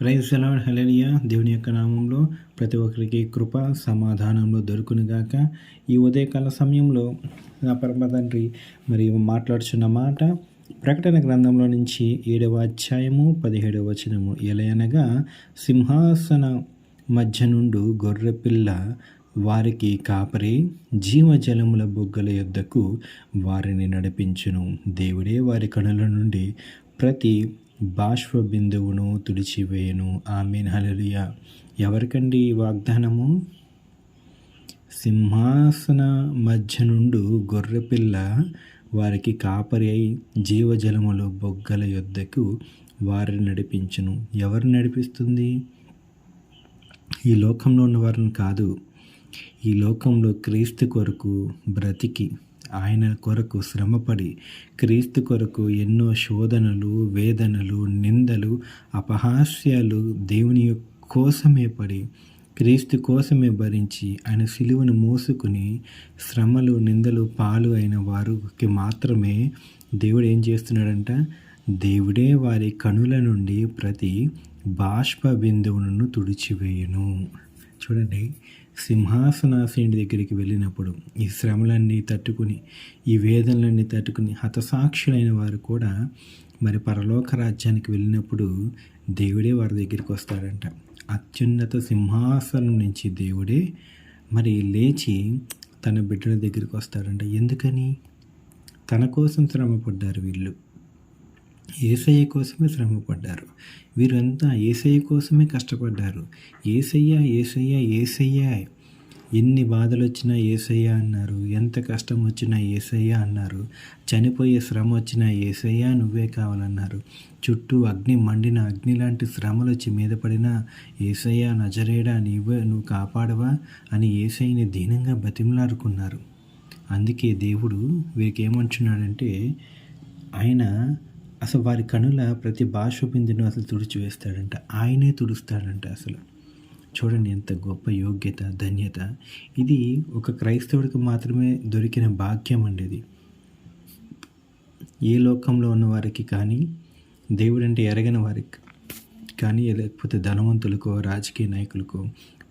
Praise సెలవుడ్ hallelujah దేవుని యొక్క నామంలో ప్రతి ఒక్కరికి కృప సమాధానంలో దొరుకునుగాక ఈ ఉదయకాల సమయంలో నా పరమ తండ్రి మరి మాట్లాడుచున్న మాట ప్రకటన గ్రంథంలో నుంచి ఏడవ అధ్యాయము పదిహేడవ వచనము ఎలయనగా సింహాసన మధ్య నుండు గొర్రెపిల్ల వారికి కాపరి జీవజలముల బొగ్గల యొద్దకు వారిని నడిపించును. దేవుడే వారి కనుల నుండి ప్రతి బాష్ప బిందువును తుడిచివేయను. ఆమెన్. హలలియ ఎవరికండి ఈ వాగ్దానము? సింహాసన మధ్య నుండు గొర్రెపిల్ల వారికి కాపరి అయి జీవజలములు బొగ్గల యొద్దకు వారిని నడిపించును. ఎవరు నడిపిస్తుంది? ఈ లోకంలో ఉన్న వారిని కాదు. ఈ లోకంలో క్రీస్తు కొరకు బ్రతికి ఆయన కొరకు శ్రమపడి క్రీస్తు కొరకు ఎన్నో శోధనలు వేదనలు నిందలు అపహాస్యాలు దేవుని కోసమే పడి క్రీస్తు కోసమే భరించి ఆయన సిలువను మోసుకుని శ్రమలు నిందలు పాలు అయిన వారికి మాత్రమే దేవుడు ఏం చేస్తున్నాడంట? దేవుడే వారి కనుల నుండి ప్రతి బాష్ప బిందువులను తుడిచివేయును. చూడండి సింహాసనాసీని దగ్గరికి వెళ్ళినప్పుడు ఈ శ్రమలన్నీ తట్టుకుని ఈ వేదనలన్నీ తట్టుకుని హతసాక్షులైన వారు కూడా మరి పరలోక రాజ్యానికి వెళ్ళినప్పుడు దేవుడే వారి దగ్గరికి వస్తాడంట. అత్యున్నత సింహాసనం నుంచి దేవుడే మరి లేచి తన బిడ్డల దగ్గరికి వస్తాడంట. ఎందుకని? తన కోసం శ్రమపడ్డారు వీళ్ళు. ఏసయ్య కోసమే శ్రమపడ్డారు. వీరంతా ఏసయ్య కోసమే కష్టపడ్డారు. ఏసయ్య ఏసయ్య ఏసయ్య ఎన్ని బాధలు వచ్చినా ఏసయ్య అన్నారు. ఎంత కష్టం వచ్చినా ఏసయ్య అన్నారు. చనిపోయే శ్రమ వచ్చినా ఏసయ్య నువ్వే కావాలన్నారు. చుట్టూ అగ్ని మండిన అగ్ని లాంటి శ్రమలు వచ్చి మీద పడినా ఏసయ్య నజరేడా నీవే నువ్వు కాపాడవా అని ఏసయ్యని దీనంగా బతిమలాడుకున్నారు. అందుకే దేవుడు వీరికి ఏమంటున్నాడంటే ఆయన అసలు వారి కనుల ప్రతి భాష బిందును అసలు తుడిచివేస్తాడంట. ఆయనే తుడుస్తాడంట అసలు. చూడండి ఎంత గొప్ప యోగ్యత ధన్యత. ఇది ఒక క్రైస్తవుడికి మాత్రమే దొరికిన భాగ్యం అండి ఇది. ఏ లోకంలో ఉన్న వారికి కానీ దేవుడు అంటే ఎరగని వారికి కానీ లేకపోతే ధనవంతులకో రాజకీయ నాయకులకో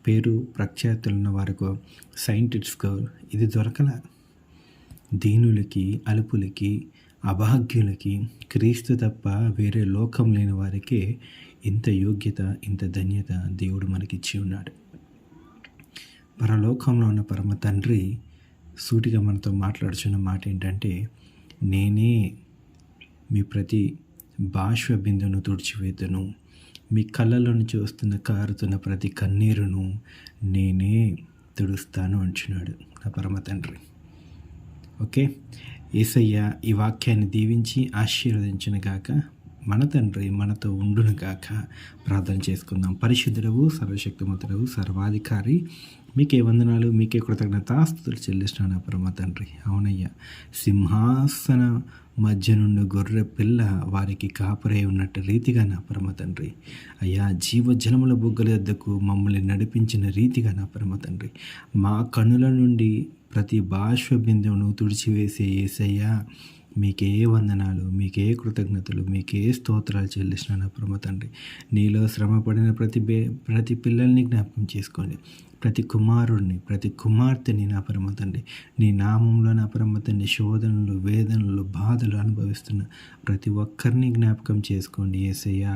పేరు ప్రఖ్యాతులు ఉన్న వారికో సైంటిస్ట్కో ఇది దొరకల. దీనులకి అలుపులకి అభాగ్యులకి క్రీస్తు తప్ప వేరే లోకం లేని వారికే ఇంత యోగ్యత ఇంత ధన్యత దేవుడు మనకిచ్చి ఉన్నాడు. పరలోకంలో ఉన్న పరమ తండ్రి సూటిగా మనతో మాట్లాడుచున్న మాట ఏంటంటే నేనే మీ ప్రతి బాష్ప బిందును తుడిచివేతను మీ కళ్ళలో నుంచి వస్తున్న కారుతున్న ప్రతి కన్నీరును నేనే తుడుస్తాను అంటున్నాడు నా పరమ తండ్రి. ఓకే? ఏసయ్య ఈ వాక్యాన్ని దీవించి ఆశీర్వదించిన గాక మన తండ్రి మనతో ఉండును కాక ప్రార్థన చేసుకుందాం. పరిశుద్ధుడవు సర్వశక్తిమంతుడవు సర్వాధికారి. మీకే వందనాలు మీకే కృతజ్ఞతాస్తుతులు చెల్లిస్తున్నాను పరమ తండ్రి. అవునయ్యా. సింహాసన మధ్య నుండి గొర్రె పిల్ల వారికి కాపురై ఉన్నట్టు రీతిగా నా పరమ తండ్రి. అయ్యా జీవజలముల బుగ్గల వద్దకు మమ్మల్ని నడిపించిన రీతిగా నా పరమ తండ్రి. మా కనుల నుండి ప్రతి బాష్ప బిందువును తుడిచివేసే ఏసయ్యా. మీకే వందనాలు మీకే కృతజ్ఞతలు మీకే స్తోత్రాలు చెల్లిస్తున్నాను నా పరమ తండ్రి. నీలో శ్రమ పడిన ప్రతి బే ప్రతి పిల్లల్ని జ్ఞాపకం చేసుకోండి. ప్రతి కుమారుడిని ప్రతి కుమార్తెని నా పరమ తండ్రి. నీ నామంలో నా పరమ తండ్రి శోధనలు వేదనలు బాధలు అనుభవిస్తున్న ప్రతి ఒక్కరిని జ్ఞాపకం చేసుకోండి. ఏసయ్యా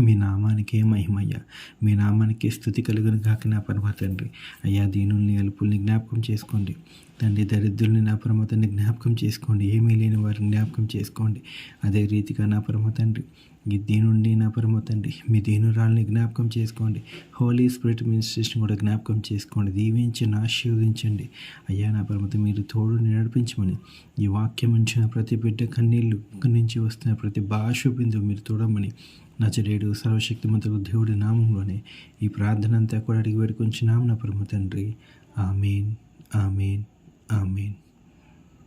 మీ నామానికే మహిమయ్యా. మీ నామానికి స్థుతి కలుగును కాక నా పరమ తండ్రి. అయ్యా దీనుల్ని అలుపుల్ని జ్ఞాపకం చేసుకోండి. తండ్రి దరిద్రుల్ని నా పరమ తండ్రి జ్ఞాపకం చేసుకోండి. ఏమీ లేని వారిని జ్ఞాపకం చేసుకోండి. అదే రీతిగా నా పరమ తండ్రి ఈ దీనుండి నా పరమ తండ్రి మీ దీనురాల్ని జ్ఞాపకం చేసుకోండి. హోలీ స్పిరిట్ మినిస్ట్రేషన్ కూడా జ్ఞాపకం చేసుకోండి. దీవించండి ఆశీర్వదించండి. అయ్యా నా పరమత మీరు తోడు నడిపించమని ఈ వాక్యం ఉంచిన ప్రతి బిడ్డ కన్నీళ్ళు నుంచి వస్తున్న ప్రతి భాష బిందువు మీరు తోడమని నచరేడు సర్వశక్తిమంతుడు దేవుడి నామంలోనే ఈ ప్రార్థన అంతా కూడా అడిగి వేడుకొంచున్నాం నా పరమ తండ్రి. ఆమెన్. ఆమెన్. ఆమెన్.